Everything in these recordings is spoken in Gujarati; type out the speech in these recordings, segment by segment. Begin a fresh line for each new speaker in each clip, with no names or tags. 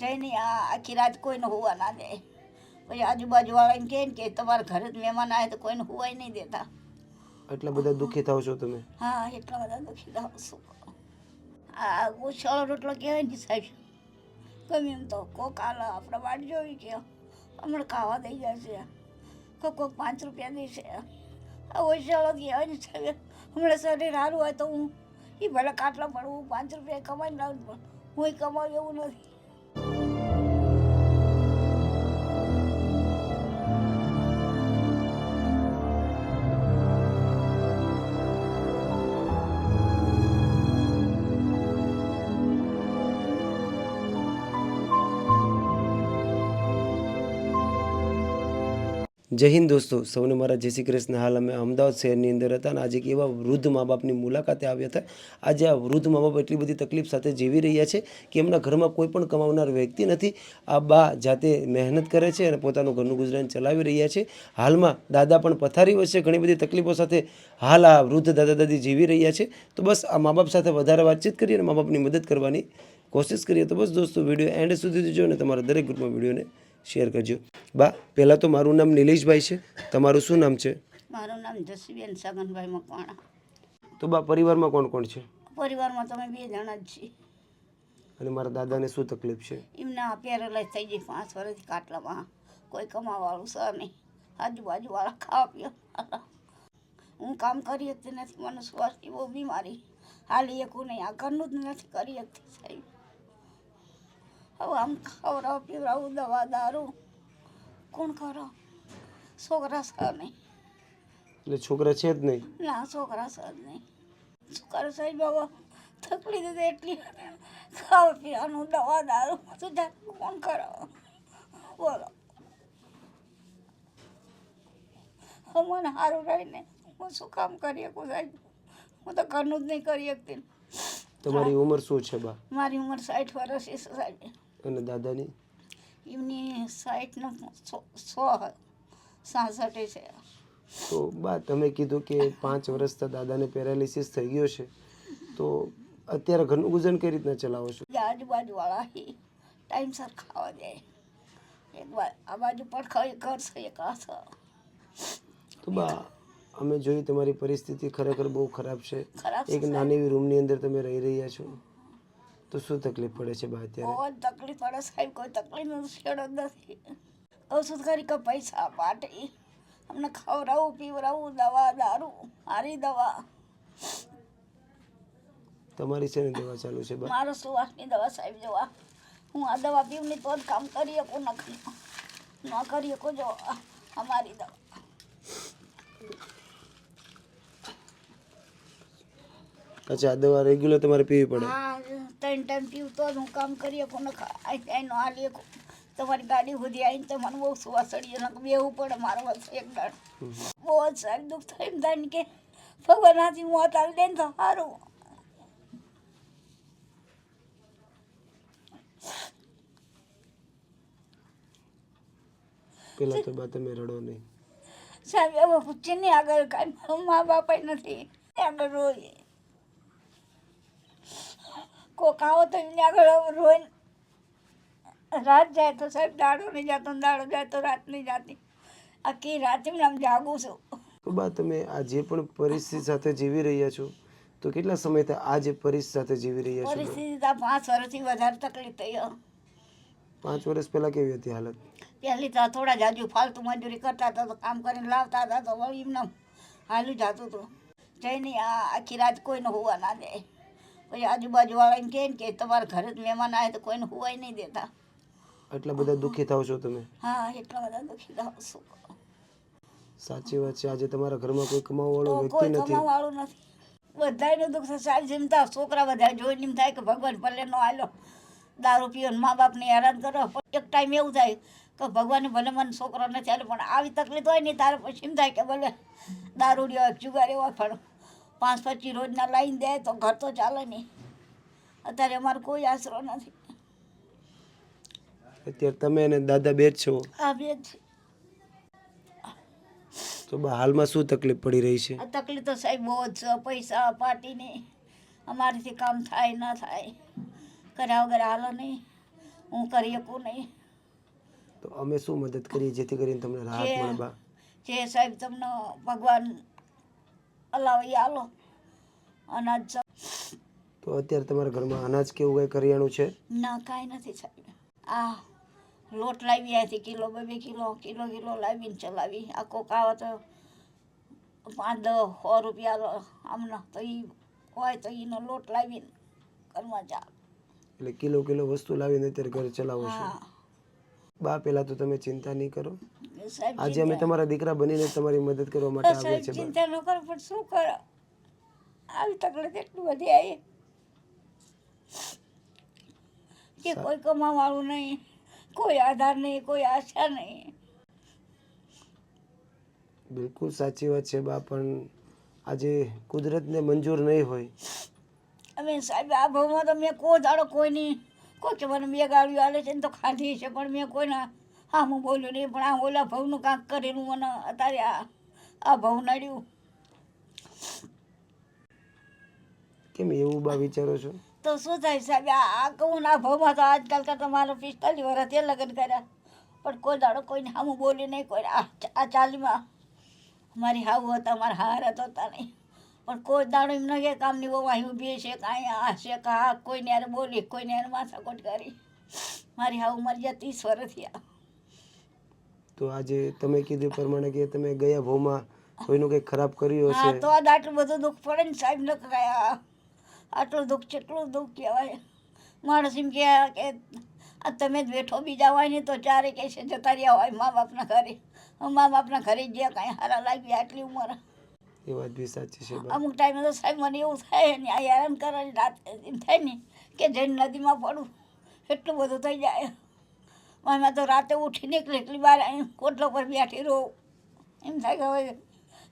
જઈને આ આખી રાત કોઈને હોવા ના દે. પછી આજુબાજુ વાળાને કહે ને કે તમારા ઘરે જ મહેમાન આવે તો કોઈને હોવાય નહીં દેતા.
એટલા બધા દુઃખી થાવ છો તમે?
હા એટલા બધા દુઃખી થાવ છું. આ ઉછાળો રોટલો કહેવાય ને સાહેબ ગમે એમ તો કોક હાલ આપણે વાટ જોવી કે હમણાં ખાવા દઈ જશે કોક કોક પાંચ રૂપિયા દેશે આ ઉછાળો કહેવાય ને સાહેબ હમણાં શરીર સારું હોય તો હું એ ભલે કાટલા હું પાંચ રૂપિયા કમાઈને લાવું પણ હું કમાવું એવું નથી.
જય હિન્દ દોસ્તો, સૌને મારા જય શ્રી કૃષ્ણ. હાલ અમે અમદાવાદ શહેરની અંદર હતા અને આજે એક એવા વૃદ્ધ મા બાપની મુલાકાતે આવ્યા હતા. આજે આ વૃદ્ધ મા બાપ એટલી બધી તકલીફ સાથે જીવી રહ્યા છે કે એમના ઘરમાં કોઈ પણ કમાવનાર વ્યક્તિ નથી. આ બા જાતે મહેનત કરે છે અને પોતાનું ઘરનું ગુજરાન ચલાવી રહ્યા છે. હાલમાં દાદા પણ પથારી વચ્ચે ઘણી બધી તકલીફો સાથે હાલ આ વૃદ્ધ દાદા દાદી જીવી રહ્યા છે. તો બસ આ મા બાપ સાથે વધારે વાતચીત કરીએ અને મા બાપની મદદ કરવાની કોશિશ કરીએ. તો બસ દોસ્તો, વીડિયો એન્ડ સુધી જોજો તમારા દરેક ગ્રુપમાં વિડીયોને શેર કરજો. બા પહેલાં તો મારું નામ નિલેશભાઈ છે. તમારું શું નામ છે?
મારું નામ જસીબેન સગનભાઈ મકવાણા.
તો બા પરિવારમાં કોણ કોણ છે?
પરિવારમાં તમે બે જણા જ છીએ.
અને મારા દાદાને શું તકલીફ છે?
એમના પેરેલાઇઝ થઈ ગઈ પાંચ વર્ષથી કાટલામાં. કોઈ કમાવાળું સર નહીં. આજુબાજુવાળા ખાવા પીવા હું કામ કરી હતી નથી. મને સ્વાસ્થ્ય બહુ બીમારી. હાલ એકું નહીં. આ ઘરનું જ નથી કરી હતી સાહેબ. હવે આમ ખવડાવ પીવડાવું દવા દારૂ. કોણ કરો છોકરા સર નહીં.
એટલે છોકરા છે જ નહીં.
ના છોકરા સર નહીં. શું કરે સાહેબ બાબા. તકલીફ દીધી એટલી. ખાવા પીવાનું દવા દારૂ. બધું કોણ કરો બોલો. મને સારું રહીને હું શું કામ કરી શકું સાહેબ? હું તો ઘરનું જ નહીં કરી શકતી.
તમારી ઉંમર શું છે બા?
મારી ઉંમર સાઠ વર્ષ છે સાહેબ.
અને દાદાની?
એમની સાઠનો સો સો સાસઠ છે.
તો બા તમે કીધું કે પાંચ વર્ષથી દાદાને પેરાલિસિસ થઈ ગયો છે. તો અત્યારે ઘરનું ગુજરાન કઈ રીતના ચલાવો છો?
આજુબાજુવાળા ટાઈમ ટાઈમસર ખાવા જાય એક વાર આ બાજુ પણ ખાઈ કરશે એક
તો બા અમે જોયું તમારી પરિસ્થિતિ ખરેખર બહુ ખરાબ છે. એક નાની એવી રૂમની અંદર તમે રહી રહ્યા છો. તો શું તકલીફ પડે છે બા
બહુ
અત્યારે?
જ તકલીફ પડે સાહેબ કોઈ તકલીફનો છેડો જ નથી. ઔષધ કરી કે પૈસા પાટી અમને ખવડાવવું પીવડાવવું દવા દારૂ મારી દવા.
તમારી છે ને દવા ચાલુ છે બા?
મારો સુવાસની દવા સાહેબ જોવા. હું આ દવા પીવું પીવની તો જ કામ કરી શકું ન કરી ન કરી શકું જો અમારી દવા.
અચ્છા આ દવા રેગ્યુલર તમારે પીવી પડે?
ત્રણ ટાઈમ પીવતો હું કામ કરી શકું ને આઈનો હાલી શકું તમારી ગાડી સુધી આવીને તો મને બહુ સુવાસળીએ ને બેવું પડે મારો બસ એક દાડ. બહુ જ સારું દુઃખ થાય એમ થાય કે ભગવાન હાથી મોત આવી દે ને તો સારું
પેલા તો બા તમે રડો નહીં.
સાહેબ એવો પૂછે નહીં આગળ કાંઈ મા બાપ નથી. આગળ રોય કોક આવો તો એમને આગળ રોય રાત જાય તો સાહેબ દાડો નહીં જતો દાડો જાય તો રાત નહીં જતી. આખી રાત એમને આમ જાગું છું.
બા તમે આ જે પણ પરિસ્થિતિ સાથે જીવી રહ્યા છો તો કેટલા સમયથી આ જે પરિસ્થિતિ સાથે જીવી રહ્યા છો
પરિસ્થિતિ પાંચ વર્ષથી વધારે તકલીફ થઈ.
પાંચ વર્ષ પહેલા કેવી હતી હાલત?
પહેલી તો થોડા જાજુ ફાલતુ મજૂરી કરતા હતા તો કામ કરીને લાવતા હતા તો વળી એમને હાલું જતું હતું. જઈને આ આખી રાત કોઈને હોવા ના દે. પછી આજુબાજુવાળાને કહે ને કે તમારા ઘરે જ મહેમાન આવે તો કોઈને હોવાય નહીં દેતા.
એટલા બધા દુઃખી થાવ છો તમે?
હા એટલા બધા દુઃખી થાવ છો.
સાચી વાત છે. આજે તમારા ઘરમાં કોઈ કમાવા વાળો
તો
વ્યક્તિ
કોઈ
નથી
નથી. બધાયનું દુઃખ છે સારી જેમતા છોકરા બધા જોઈને એમ થાય કે ભગવાન ભલે નો આલો. દારૂ પીઓ મા બાપને હેરાન કરો. પણ એક ટાઈમ એવું થાય કે ભગવાન ભલે મને છોકરો નથી આલ્યો પણ આવી તકલીફ હોય ને તારે પછી એમ થાય કે ભલે દારૂ હોય જુગાર હોય પણ પાંચ પચીસ રોજના લાઈન દે તો ઘર તો ચાલે નહીં. અત્યારે અમારો કોઈ આશરો નથી.
અત્યારે તમે અને દાદા બે જ છો?
આ બે જ
તો હાલમાં શું તકલીફ પડી રહી છે?
આ તકલીફ તો સાહેબ બહુ જ છે. પૈસા પાટીને અમારીથી કામ થાય ના થાય. કર્યા વગર હાલો નહીં. હું કરી શકું નહીં.
તો અમે શું મદદ કરીએ જેથી કરીને તમને રાહત મળે બા?
જે સાહેબ તમને ભગવાન અલાવી આલો. અનાજ
તો અત્યારે તમારા ઘરમાં અનાજ કેવું કઈ કરિયાણું છે?
ના કાંઈ નથી સાહેબ આ લોટ લાવી અહીંથી કિલો બે બે કિલો કિલો કિલો લાવીને ચલાવી. આ કોક આવે તો પાંચ દસ સો રૂપિયા આમના તો એ હોય તો એનો લોટ લાવીને ઘરમાં જા
એટલે કિલો કિલો વસ્તુ લાવીને અત્યારે ઘરે ચલાવો છો. બા પહેલાં તો તમે ચિંતા નહીં કરો. આજે અમે તમારા દીકરા બનીને તમારી મદદ કરવા માટે આવ્યા છે
ચિંતા ન કરો પણ શું કરો? આવી તકલીફ એટલી બધી આવી. કે કોઈ કમાવાળું નહીં કોઈ આધાર નહીં કોઈ આશા નહીં.
બિલકુલ સાચી વાત છે બા પણ આજે કુદરતને મંજૂર નહીં હોય.
અમે સાહેબ આ ભાવમાં તો મેં કોઈ દાડો કોઈની કોઈ મને બે ગાડીઓ આલે છે ને તો ખાધી છે પણ મેં કોઈના હું બોલ્યું નહીં પણ આ ઓલા ભાવનું કાંક કરેલું મને અત્યારે આ આ ભાવ નડ્યું.
કેમ એવું બા વિચારો છો?
તો શું થાય સાહેબ આ આ કહું ના આ ભાવમાં તો આજકાલ તો તમારો પિસ્તાલીસ વર્ષથી લગ્ન કર્યા. પણ કોઈ દાડો કોઈને સામું બોલી નહીં કોઈ આ આ ચાલીમાં મારી હાવ હતા મારા હાર હતા નહીં. પણ કોઈ દાડો એમ ન કે કામની બહુ અહીં ઊભી છે કાંઈ આ છે કે આ કોઈને યાર બોલી કોઈને યાર માથાકોટ કરી. મારી હાવ મરી ગયા ત્રીસ વર્ષથી થયા.
તો આજે તમે કીધું પ્રમાણે કે તમે ગયા ભાવમાં કોઈનું કંઈક ખરાબ કર્યું હશે?
તો આજ આટલું બધું દુઃખ પડે ને સાહેબ ન કયા આટલું દુઃખ કેટલું દુઃખ કહેવાય. માણસ એમ કે આ તમે જ બેઠો બીજા હોય ને તો ચારે કહે છે જતા રહ્યા હોય મા બાપના ઘરે. મા બાપના ઘરે ગયા કાંઈ હારા લાગી આટલી ઉંમર.
એ વાત બી સાચી છે
અમુક ટાઈમે તો સાહેબ મને એવું થાય ને આ હેરાન કરવાની રાત એમ થાય ને કે જઈને નદીમાં પડું એટલું બધું થઈ જાય. એમાં તો રાતે ઉઠીને એટલી વાર કોટલો પર બેઠી રહું. એમ થાય કે હવે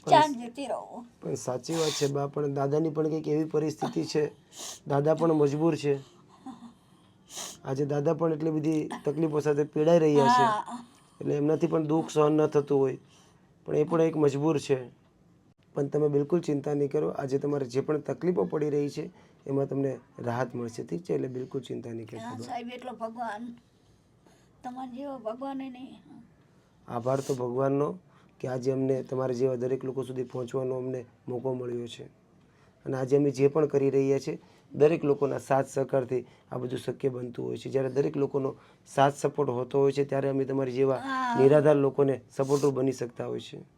ચાંદ જતી રહું.
પણ સાચી વાત છે બા પણ દાદાની પણ કંઈક એવી પરિસ્થિતિ છે. દાદા પણ મજબૂર છે. આજે દાદા પણ એટલી બધી તકલીફો સાથે પીડાઈ રહ્યા છે. એટલે એમનાથી પણ દુઃખ સહન ન થતું હોય. પણ એ પણ એક મજબૂર છે. પણ તમે બિલકુલ ચિંતા નહીં કરો. આજે તમારે જે પણ તકલીફો પડી રહી છે એમાં તમને રાહત મળશે. ઠીક છે? એટલે બિલકુલ ચિંતા નહીં કરો
સાહેબ એટલો ભગવાન. તમારા જેવા ભગવાનને નહીં.
આભાર તો ભગવાનનો કે આજે અમને તમારા જેવા દરેક લોકો સુધી પહોંચવાનો અમને મોકો મળ્યો છે. અને આજે અમે જે પણ કરી રહ્યા છીએ દરેક લોકોના સાથ સહકારથી આ બધું શક્ય બનતું હોય છે. જ્યારે દરેક લોકોનો સાથ સપોર્ટ હોતો હોય છે ત્યારે અમે તમારી જેવા નિરાધાર લોકોને સપોર્ટરૂપ બની શકતા હોય છે.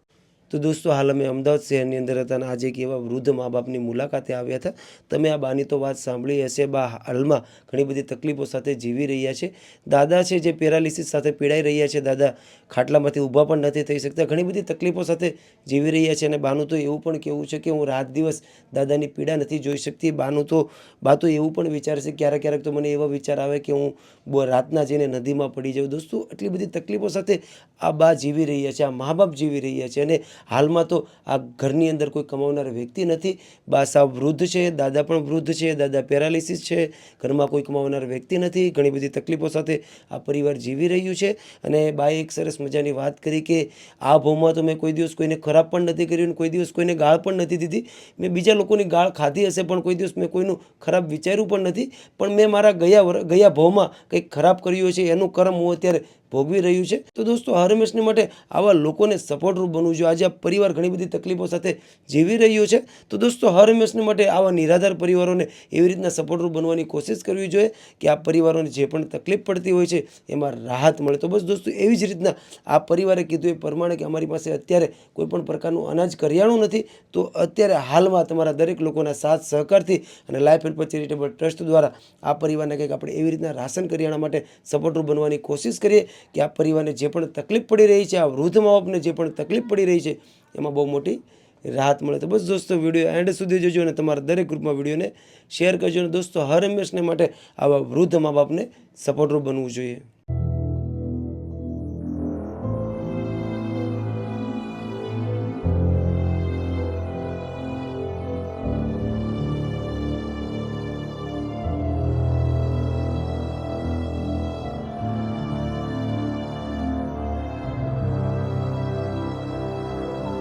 તો દોસ્તો, હાલ અમે અમદાવાદ શહેરની અંદર હતા અને આજે એક એવા વૃદ્ધ મા બાપની મુલાકાતે આવ્યા હતા. તમે આ બાની તો વાત સાંભળી હશે. બા, હાલમાં ઘણી બધી તકલીફો સાથે જીવી રહ્યા છે. દાદા છે જે પેરાલિસિસ સાથે પીડાઈ રહ્યા છે. દાદા ખાટલામાંથી ઊભા પણ નથી થઈ શકતા. ઘણી બધી તકલીફો સાથે જીવી રહ્યા છે અને બાનું તો એવું પણ કહેવું છે કે હું રાત દિવસ દાદાની પીડા નથી જોઈ શકતી. બાનું તો, બા તો એવું પણ વિચારશે, ક્યારેક ક્યારેક તો મને એવા વિચાર આવે કે હું રાતના જઈને નદીમાં પડી જાઉં. દોસ્તો એટલી બધી તકલીફો સાથે આ બા જીવી રહ્યા છે, આ મા બાપ જીવી રહ્યા છે અને હાલમાં તો આ ઘરની અંદર કોઈ કમાવનાર વ્યક્તિ નથી. બા સાવ વૃદ્ધ છે, દાદા પણ વૃદ્ધ છે, દાદા પેરાલિસિસ છે, ઘરમાં કોઈ કમાવનાર વ્યક્તિ નથી. ઘણી બધી તકલીફો સાથે આ પરિવાર જીવી રહ્યું છે. અને બાએ એક સરસ મજાની વાત કરી કે, આ ભાવમાં તો મેં કોઈ દિવસ કોઈને ખરાબ પણ નથી કર્યું કોઈ દિવસ કોઈને ગાળ પણ નથી દીધી. મેં બીજા લોકોની ગાળ ખાધી હશે પણ કોઈ દિવસ મેં કોઈનું ખરાબ વિચાર્યું પણ નથી. પણ મેં મારા ગયા ગયા ભાવમાં કંઈક ખરાબ કર્યું છે એનું કર્મ હું અત્યારે ભોગવી રહ્યું છે. તો દોસ્તો હર હંમેશને માટે આવા લોકોને સપોર્ટરૂપ બનવું જોઈએ. આજે આ પરિવાર ઘણી બધી તકલીફો સાથે જીવી રહ્યો છે. તો દોસ્તો હર હંમેશને માટે આવા નિરાધાર પરિવારોને એવી રીતના સપોર્ટરૂપ બનવાની કોશિશ કરવી જોઈએ કે આ પરિવારોને જે પણ તકલીફ પડતી હોય છે, એમાં રાહત મળે. તો બસ દોસ્તો, એવી જ રીતના આ પરિવારે કીધું એ પ્રમાણે કે અમારી પાસે અત્યારે કોઈપણ પ્રકારનું અનાજ, કરિયાણું નથી. તો અત્યારે હાલમાં તમારા દરેક લોકોના સાથ સહકારથી અને લાઈફ હેલ્પ ચેરિટેબલ ટ્રસ્ટ દ્વારા આ પરિવારને કંઈક આપણે એવી રીતના રાશન કરિયાણા માટે સપોર્ટરૂપ બનવાની કોશિશ કરીએ કે આ પરિવારને જે પણ તકલીફ પડી રહી છે, આ વૃદ્ધ મા બાપને જે પણ તકલીફ પડી રહી છે, એમાં બહુ મોટી રાહત મળે. તો બસ દોસ્તો, વીડિયો એન્ડ સુધી જોજો અને તમારા દરેક ગ્રુપમાં વિડીયોને શેર કરજો. અને દોસ્તો, હર હંમેશને માટે આવા વૃદ્ધ મા બાપને સપોર્ટરૂપ બનવું જોઈએ.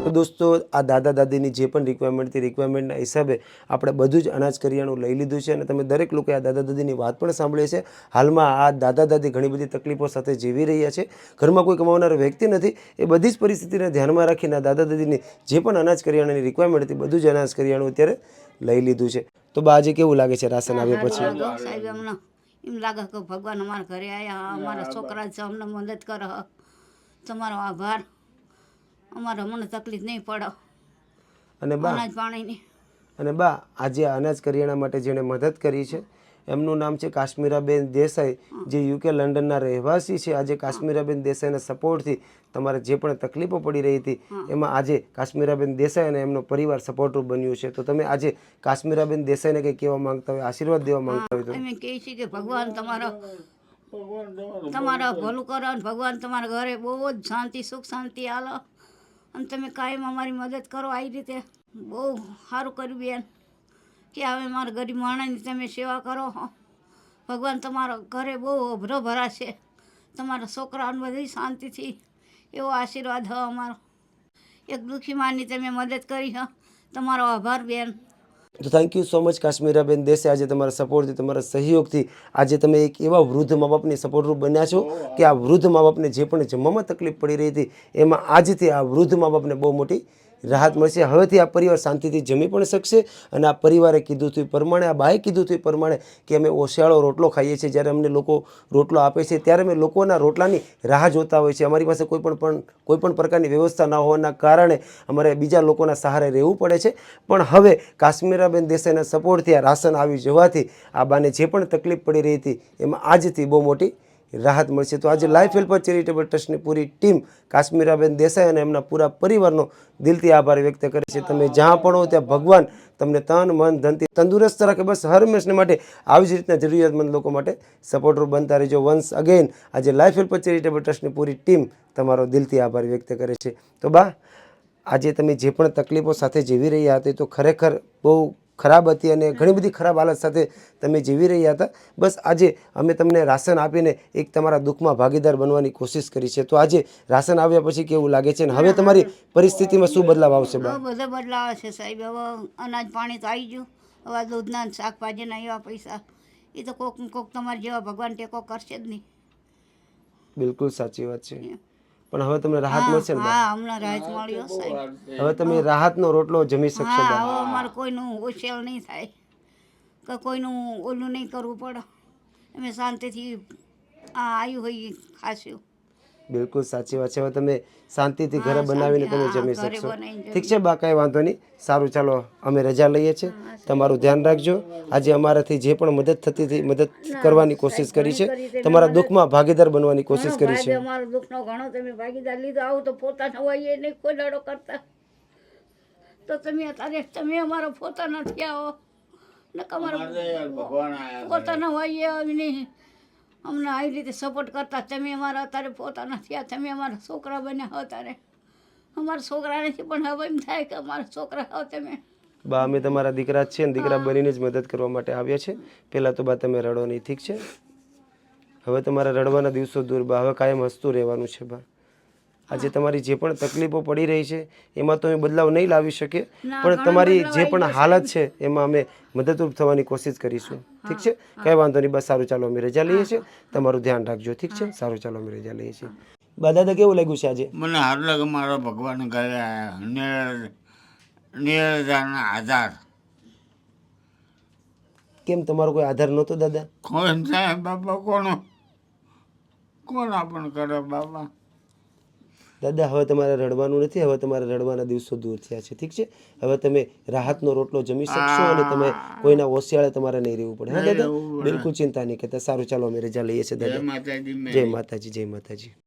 તો દોસ્તો આ દાદા દાદીની જે પણ રિક્વાયરમેન્ટ હતી રિક્વાયરમેન્ટના હિસાબે આપણે બધું જ અનાજ કરિયાણું લઈ લીધું છે અને તમે દરેક લોકોએ આ દાદા દાદીની વાત પણ સાંભળી છે હાલમાં આ દાદા દાદી ઘણી બધી તકલીફો સાથે જીવી રહ્યા છે. ઘરમાં કોઈ કમાવનાર વ્યક્તિ નથી. એ બધી જ પરિસ્થિતિને ધ્યાનમાં રાખીને આ દાદા દાદીની જે પણ અનાજ કરિયાણાની રિક્વાયરમેન્ટ હતી બધું જ અનાજ કરિયાણું અત્યારે લઈ લીધું છે. તો બા આજે કેવું લાગે છે રાશન આવ્યા પછી?
સાહેબ એમ લાગે કે ભગવાન અમારા ઘરે આવ્યા અમારા છોકરા છે અમને મદદ કરો. તમારો આભાર. અમારે અમને તકલીફ નહીં પડે.
અને બા
અનાજ પાણીની.
અને બા આજે અનાજ કરિયાણા માટે જેણે મદદ કરી છે એમનું નામ છે કાશ્મીરાબેન દેસાઈ જે યુકે લંડનના રહેવાસી છે. આજે કાશ્મીરાબેન દેસાઈના સપોર્ટથી તમારે જે પણ તકલીફો પડી રહી હતી એમાં આજે કાશ્મીરાબેન દેસાઈ અને એમનો પરિવાર સપોર્ટરૂપ બન્યું છે. તો તમે આજે કાશ્મીરાબેન દેસાઈને કંઈ કહેવા માંગતા હોય આશીર્વાદ દેવા માંગતા હોય તો?
અમે કહીએ છીએ કે ભગવાન તમારો તમારા ભલું કરો ભગવાન તમારા ઘરે બહુ જ શાંતિ સુખ શાંતિ આલો. અને તમે કાયમ અમારી મદદ કરો આવી રીતે. બહુ સારું કર્યું બેન. કે હવે મારા ગરીબ માણસની તમે સેવા કરો. ભગવાન તમારા ઘરે બહુ અભરો ભરાશે. તમારા છોકરાઓને બધી શાંતિથી એવો આશીર્વાદ હો અમારો. એક દુઃખી માની તમે મદદ કરી, હો. તમારો આભાર બેન.
તો thank you so much Kashmiraben દેસે આજે તમારા સપોર્ટથી તમારા સહયોગથી આજે તમે એક એવા વૃદ્ધ મા બાપની સપોર્ટરૂપ બન્યા છો કે આ વૃદ્ધ મા બાપને જે પણ જમવામાં તકલીફ પડી રહી હતી એમાં આજથી આ વૃદ્ધ મા બાપને બહુ મોટી રાહત મળશે. હવેથી આ પરિવાર શાંતિથી જમી પણ શકશે અને આ પરિવારે કીધું હતું પ્રમાણે, આ બાએ કીધું હતું પ્રમાણે કે અમે ઓશિયાળો રોટલો ખાઈએ છીએ. જ્યારે અમને લોકો રોટલો આપે છે, ત્યારે અમે લોકોના રોટલાની રાહ જોતા હોય છે. અમારી પાસે કોઈ પણ પણ, કોઈ પણ પ્રકારની વ્યવસ્થા ન હોવાના કારણે અમારે બીજા લોકોના સહારે રહેવું પડે છે. પણ હવે કાશ્મીરાબેન દેસાઈના સપોર્ટથી આ રાશન આવી જવાથી આ બાને જે પણ તકલીફ પડી રહી હતી, એમાં આજથી બહુ મોટી રાહત મળશે. તો આજે લાઈફ હેલ્પર ચેરિટેબલ ટ્રસ્ટની પૂરી ટીમ કાશ્મીરાબેન દેસાઈ અને એમના પૂરા પરિવારનો દિલથી આભાર વ્યક્ત કરે છે. તમે જ્યાં પણ હો ત્યાં ભગવાન તમને તન, મન, ધનથી તંદુરસ્ત રાખે. બસ હર હંમેશને માટે આવી જ રીતના જરૂરિયાતમંદ લોકો માટે સપોર્ટર બનતા રહેજો. વન્સ અગેન આજે લાઈફ હેલ્પર ચેરિટેબલ ટ્રસ્ટની પૂરી ટીમ તમારો દિલથી આભાર વ્યક્ત કરે છે. તો બા, આજે તમે જે પણ તકલીફો સાથે જીવી રહ્યા હતા તો ખરેખર બહુ ખરાબ હતી અને ઘણી બધી ખરાબ હાલત સાથે તમે જીવી રહ્યા હતા. બસ આજે અમે તમને રાશન આપીને એક તમારા દુઃખમાં ભાગીદાર બનવાની કોશિશ કરી છે. તો આજે રાશન આવ્યા પછી કેવું લાગે છે? અને હવે તમારી પરિસ્થિતિમાં શું બદલાવ આવશે
બધો બદલાવ છે સાહેબ. હવે અનાજ પાણી તો આવી ગયું. હવે દૂધના શાકભાજીના એવા પૈસા. એ તો કોક કોક તમારા જેવા ભગવાન ટેકો કરશે જ નહીં.
બિલકુલ સાચી વાત છે. પણ હવે તમને રાહત મળશે ને
હા હમણાં રાહત મળ્યો સાહેબ.
હવે તમે રાહતનો રોટલો જમી શકશો
હા હવે અમારે કોઈનું હોશિયાર નહીં થાય. કે કોઈનું ઓલું નહીં કરવું પડે. અમે શાંતિથી આ આવ્યું હોય એ ખાશું.
બિલકુલ સાચી વાત છે. હવે તમે શાંતિથી ઘરે બનાવીને તમે જમી શકશો. ઠીક છે બા કાંઈ વાંધો નહીં. સારું ચાલો અમે રજા લઈએ છીએ. તમારું ધ્યાન રાખજો. આજે અમારાથી જે પણ મદદ થતી હતી મદદ કરવાની કોશિશ કરી છે. તમારા દુઃખમાં ભાગીદાર બનવાની કોશિશ કરી છે.
અમારો દુઃખનો ઘણો તમે ભાગીદાર લીધો. આવું તો પોતાનો હોય નહીં કોઈ લડો કરતા. તો તમે અત્યારે તમે અમારો પોતાના થયા હો. ને અમારો પોતાના હોય નહીં. અમને આવી રીતે સપોર્ટ કરતા તમે અમારા અત્યારે પોતાના થયા તમે અમારા છોકરા બન્યા હો અત્યારે અમારા છોકરા નથી પણ હવે એમ થાય કે અમારા છોકરા હો તમે.
બા અમે તમારા દીકરા જ છે અને દીકરા બનીને જ મદદ કરવા માટે આવ્યા છે. પહેલાં તો બા તમે રડો નહીં ઠીક છે. હવે તમારા રડવાના દિવસો દૂર બા હવે કાયમ હસતું રહેવાનું છે બા. આજે તમારી જે પણ તકલીફો પડી રહી છે એમાં તો અમે બદલાવ નહીં લાવી શકીએ. પણ તમારી જે પણ હાલત છે એમાં અમે મદદરૂપ થવાની કોશિશ કરીશું. ઠીક છે? કાંઈ વાંધો નહીં બસ સારું ચાલો અમે રજા લઈએ છીએ. તમારું ધ્યાન રાખજો ઠીક છે? સારું ચાલો અમે રજા લઈએ છીએ. બા દાદા કેવું લાગ્યું છે આજે?
મને હાર લાગે મારા ભગવાન ઘરે નિરજાના આધાર.
કેમ તમારો કોઈ આધાર નહોતો દાદા?
કોણ થાય બાપા કોણ કોણ આપણ કરે બાપા?
દાદા હવે તમારે રડવાનું નથી હવે તમારે રડવાના દિવસો દૂર થયા છે. ઠીક છે હવે તમે રાહતનો રોટલો જમી શકશો અને તમે કોઈના ઓશિયાળે તમારે નહીં રહેવું પડે. હા દાદા બિલકુલ ચિંતા નહીં કરતા. સારું ચાલો અમે રજા લઈએ છીએ દાદા. જય માતાજી જય માતાજી.